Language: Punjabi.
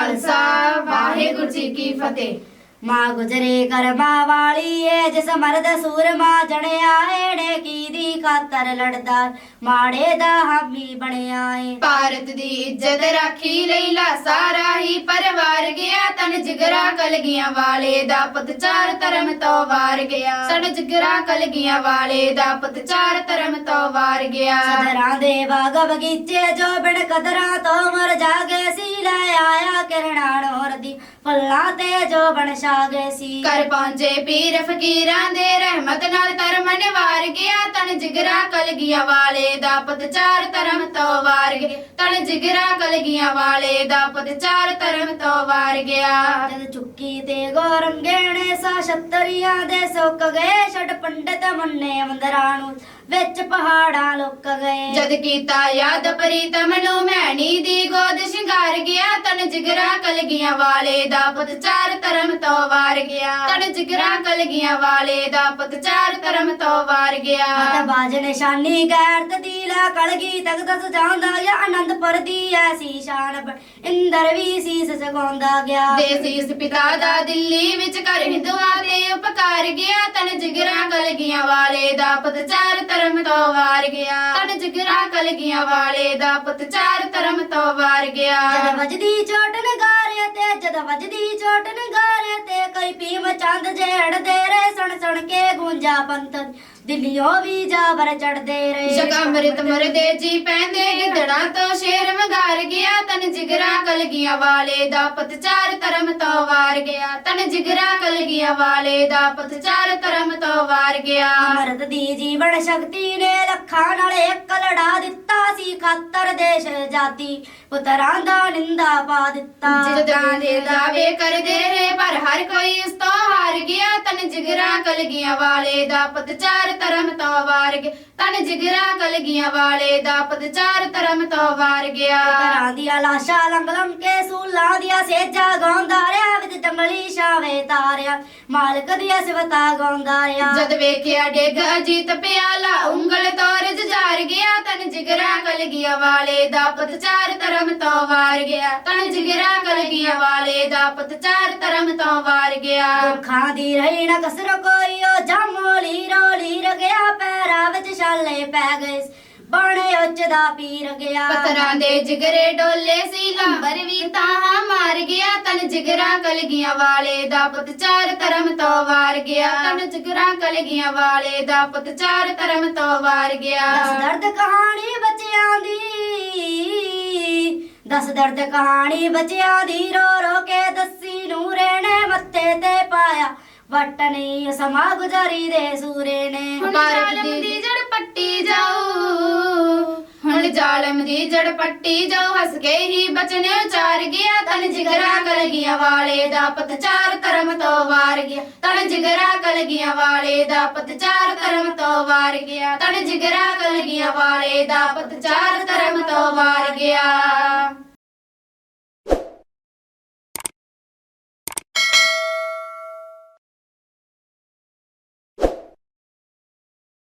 ਖਾਲਸਾ, ਵਾਹਿਗੁਰੂ ਜੀ ਕੀ ਫਤਿਹ। ਮਾਂ ਗੁਜਰੇ ਕਰਮਾ ਵਾਲੀ ਏ, ਜਿਸ ਮਰਦ ਸੂਰਮਾ ਜਣਿਆ ਏੜੇ ਕੀ ਦੀ ਖਾਤਰ ਲੜਦਾ, ਮਾੜੇ ਦਾ ਹਾਮੀ ਬਣਿਆ ਏ। ਭਾਰਤ ਦੀ ਇੱਜ਼ਤ ਰਾਖੀ ਲਈ ਲਾ ਸਾਰਾ ਹੀ ਪਰਿਵਾਰ ਗਿਆ ਤਨ ਜਿਗਰਾ ਕਲਗੀਆਂ ਵਾਲੇ ਦਾ ਪੁੱਤ ਚਾਰ ਧਰਮ ਤੋਂ ਵਾਰ ਗਿਆ। ਸਨ ਜਿਗਰਾ ਕਲਗੀਆਂ ਵਾਲੇ ਦਾ ਪੁੱਤ ਚਾਰ ਧਰਮ ਤੋਂ ਵਾਰ ਗਿਆ। ਸਦਰਾਂ ਦੇ ਬਾਗ ਬਗੀਚੇ ਜੋ ਬਿਨ ਕਦਰਾਂ ਤੋਂ ਮਰ ਜਾਗੇ ਸੀ ਲੈ ਆਇਆ ਕਿਰਣਾ ਨੋਰ ਦੀ ਫੁੱਲਾਂ ਤੇ ਜੋ ਬਣ ਛਾਗੇ ਸੀ। ਕਰ ਪਹੁੰਚੇ ਪੀਰ ਫਕੀਰਾਂ ਦੇ ਰਹਿਮਤ ਨਾਲ ਧਰਮ ਨਿਵਾਰ ਗਿਆ। ਤਨ ਜਿਗਰਾ ਕਲਗੀਆਂ ਵਾਲੇ ਦਾ ਪੁੱਤ ਚਾਰ ਧਰਮ ਤੋਂ ਵਾਰ ਗਿਆ। ਤਨ ਜਿਗਰਾ ਕਲਗੀਆਂ ਵਾਲੇ ਦਾ ਪੁੱਤ ਚਾਰ ਧਰਮ ਤੋਂ ਵਾਰ ਗਿਆ। ਜਦ ਚੁੱਕੀ ਤੇ ਗੋਰੰਗੇ ਨੇ ਸਾ ਛਤਰੀਆਂ ਦੇ ਸੁੱਕ ਗਏ। ਛੱਡ ਪੰਡਤ ਮੁੰਨੇ ਮੰਦਰਾਂ ਨੂੰ ਵਿੱਚ ਪਹਾੜਾਂ ਲੁੱਕ ਗਏ। ਜਦ ਕੀਤਾ ਯਾਦ ਪ੍ਰੀਤਮ ਨੂੰ ਮੈਣੀ ਦੀ ਗੋਦ ਸ਼ਿੰਗਾਰ ਗਿਆ। ਤਨ ਜਿਗਰਾ ਕਲਗੀਆਂ ਵਾਲੇ ਦਾ ਪੁੱਤ ਚਾਰ ਧਰਮ ਤੋਂ ਵਾਰ ਗਿਆ। ਤਨ ਜਿਗਰਾ ਕਲਗੀਆਂ ਵਾਲੇ ਦਾ ਪੁੱਤ ਚਾਰ ਧਰਮ ਤੋਂ ਵਾਰ ਗਿਆ। ਮਤ ਬਾਜ ਨਿਸ਼ਾਨੀ ਗੈਰਤ ਦੀ ਲਾ ਕਲਗੀ ਤਖਤ ਸਜਾਉਂਦਾ ਗਿਆ ਅਨੰਦਪੁਰ ਦੀ ਐਸੀ ਸ਼ਾਨ ਇੰਦਰ ਵੀ ਸੀਸ ਸਗਾਉਂਦਾ ਗਿਆ। ਦੇਸੀ ਇਸ ਪਿਤਾ ਦਾ ਦਿੱਲੀ ਵਿੱਚ ਕਰ ਹਿੰਦੂਆਂ ਤੇ ਉਪਕਾਰ ਗਿਆ ਤਨ ਜਿਗਰਾ ਕਲਗੀਆਂ ਵਾਲੇ ਦਾ ਪੁੱਤ ਚਾਰ ਧਰਮ ਤੋਂ ਵਾਰ ਗਿਆ। ਤਨ ਜਿਗਰਾ ਕਲਗੀਆਂ ਵਾਲੇ ਦਾ ਪੁੱਤ ਚਾਰ ਧਰਮ ਤੋਂ ਵਾਰ ਗਿਆ। ਜਦ ਵੱਜਦੀ ਚੋਟ ਨਗਾਰੇ ਤੇ ਜਦ ਵੱਜਦੀ ਚੋਟ ਨਗਾਰੇ ਤੇ ਕਈ ਭੀਮ ਚੰਦ ਜੇੜ ਦੇ ਰੇ ਸੁਣ ਸੁਣ ਕੇ ਗੂੰਜਾ ਪੰਤ ਦਿੱਲੀੋਂ ਵੀ ਜਾਬਰ ਚੜਦੇ ਰਹੇ। ਜਗ ਅੰਮ੍ਰਿਤ ਮਰਦੇ ਜੀ ਪੈਂਦੇ ਗਿੱਦੜਾਂ ਤੋਂ ਸ਼ੇਰ ਵਗਾਰ ਗਿਆ ਤਨ ਜਿਗਰਾ ਕਲਗੀਆਂ ਵਾਲੇ ਦਾ ਪੁੱਤ ਚਾਰ ਧਰਮ ਤੋਂ ਵਾਰ ਗਿਆ। ਤਨ ਜਿਗਰਾ ਕਲਗੀਆਂ ਵਾਲੇ ਦਾ ਪੁੱਤ ਚਾਰ ਧਰਮ ਤੋਂ ਵਾਰ ਗਿਆ। ਅਮਰਤ ਦੀ ਜੀਵਨ ਸ਼ਕਤੀ ਨੇ ਲੱਖਾਂ ਨਾਲ ਇੱਕ ਲੜਾ ਦਿੱਤਾ ਸੀ ਖਾਤਰ ਦੇਸ਼ ਜਾਤੀ ਪੁੱਤਰਾਂ ਦਾ ਨਿੰਦਾ ਪਾ ਦਿੱਤਾ। ਜਿੱਦਾਂ ਦੇ ਦਾਅਵੇ ਕਰਦੇ ਰਹੇ ਪਰ ਹਰ ਕੋਈ ਇਸ ਤੋਂ ਹਾਰ ਗਿਆ। ਤਨ ਜਿਗਰਾ ਕਲਗੀਆਂ ਵਾਲੇ ਦਾ ਪੁੱਤ ਚਾਰ ਧਰਮ ਤੋਂ ਵਾਰ ਗਿਆ ਤਨ ਜਿਗਰਾ ਕਲਗੀਆਂ ਵਾਲੇ ਦਾ ਪੁੱਤ ਚਾਰ ਧਰਮ ਤੋਂ ਵਾਰ ਗਿਆ ਘਰਾਂ ਦੀਆਂ ਲਾਸ਼ਾਂ ਲੰਘ ਲੰਘ ਕੇ ਸੂਲਾਂ ਦੀਆਂ ਸੇਜਾਂ ਗਾਉਂਦਾ ਰਿਹਾ ਵਿੱਚ ਜੰਗਲੀ ਛਾਵੇਂ ਤਾਰਿਆ ਮਾਲਕ ਦੀਆਂ ਸਿਫਤਾਂ ਗਾਉਂਦਾ ਰਿਹਾ। ਜਦ ਵੇਖਿਆ ਡਿੱਗ ਅਜੀਤ ਪਿਆਲਾ ਉਂਗਲ ਤੋਂ ਰਜਜਾਰ ਗਿਆ ਤਨ ਜਿਗਰਾ ਕਲਗੀਆਂ ਵਾਲੇ ਦਾ ਪੁੱਤ ਚਾਰ ਧਰਮ ਤੋਂ ਵਾਰ ਗਿਆ ਤਨ ਜਿਗਰਾ ਕਲਗੀਆਂ ਵਾਲੇ ਦਾ ਪੁੱਤ ਚਾਰ ਧਰਮ ਤੋਂ ਵਾਰ ਗਿਆ ਅੱਖਾਂ ਦੀ ਰਹੀ ਨਾ ਕਸਰ ਕੋਈ ਜਾਮੋਲੀ ਰੋਲੀ ਰਗਿਆ ਪੈਰਾਂ ਵਿੱਚ ਛਾਲੇ ਪੈ ਗਏ ਬਾਣੇ ਉੱਚ ਦਾ ਪੀਰ ਗਿਆ ਪਤਰਾਂ ਦੇ ਜਿਗਰੇ ਡੋਲੇ ਸੀ। ਅੰਬਰ ਵੀ ਤਾਹਾਂ ਮਾਰ ਗਿਆ। ਤਨ ਜਿਗਰਾ ਕਲਗੀਆਂ ਵਾਲੇ ਦਾ ਪੁੱਤ ਚਾਰ ਧਰਮ ਤੋਂ ਵਾਰ ਗਿਆ। ਤਨ ਜਿਗਰਾ ਕਲਗੀਆਂ ਵਾਲੇ ਦਾ ਪੁੱਤ ਚਾਰ ਧਰਮ ਤੋਂ ਵਾਰ ਗਿਆ। ਦਸ ਦਰਦ ਕਹਾਣੀ ਬੱਚਿਆਂ ਦੀ ਦਸ ਦਰਦ ਕਹਾਣੀ ਬੱਚਿਆਂ ਦੀ ਰੋ ਰੋ ਪਾਇਆ ਵਟ ਨਹੀਂ ਸਮਾ ਗੁਜ਼ਾਰੀ ਦੇ ਸੂਰੇ ਨੇ। ਹੁਣ ਜ਼ਾਲਮ ਦੀ ਜੜ ਪੱਟੀ ਜਾਊ ਹੁਣ ਜ਼ਾਲਮ ਦੀ ਜੜ ਪੱਟੀ ਜਾਊ ਹੱਸ ਕੇ ਹੀ ਬਚਨ ਉਚਾਰ ਗਿਆ ਤਨ ਜਿਗਰਾ ਕਲਗੀਆਂ ਵਾਲੇ ਦਾ ਪੁੱਤ ਚਾਰ ਧਰਮ ਤੋਂ ਵਾਰ ਗਿਆ। ਤਨ ਜਿਗਰਾ ਕਲਗੀਆਂ ਵਾਲੇ ਦਾ ਪੁੱਤ ਚਾਰ ਧਰਮ ਤੋਂ ਵਾਰ ਗਿਆ। ਤਨ ਜਿਗਰਾ ਕਲਗੀਆਂ ਵਾਲੇ ਦਾ ਪੁੱਤ ਚਾਰ ਧਰਮ ਤੋਂ ਵਾਰ ਗਿਆ।